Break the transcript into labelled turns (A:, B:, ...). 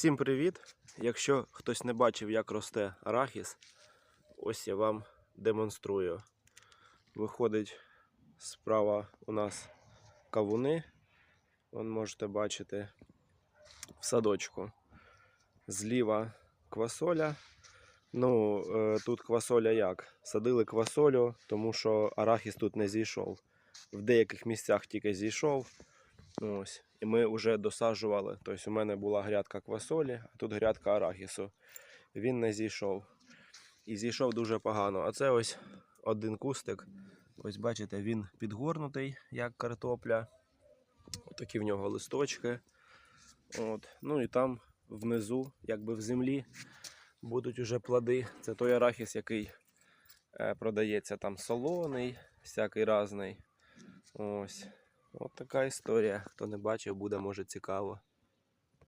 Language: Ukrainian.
A: Всім привіт! Якщо хтось не бачив, як росте арахіс, ось я вам демонструю. Виходить справа у нас кавуни. Вон можете бачити в садочку. Зліва квасоля. Ну, е, тут квасоля як? Садили квасолю, тому що арахіс тут не зійшов. В деяких місцях тільки зійшов. Ось. І ми вже досаджували. Тобто у мене була грядка квасолі, а тут грядка арахісу. Він не зійшов. І зійшов дуже погано. А це ось один кустик. Ось бачите, він підгорнутий, як картопля. Такі в нього листочки. От. Ну і там внизу, якби в землі, будуть уже плоди. Це той арахіс, який е, продається там солоний, всякий разний. Ось. От така історія. Хто не бачив, буде може цікаво.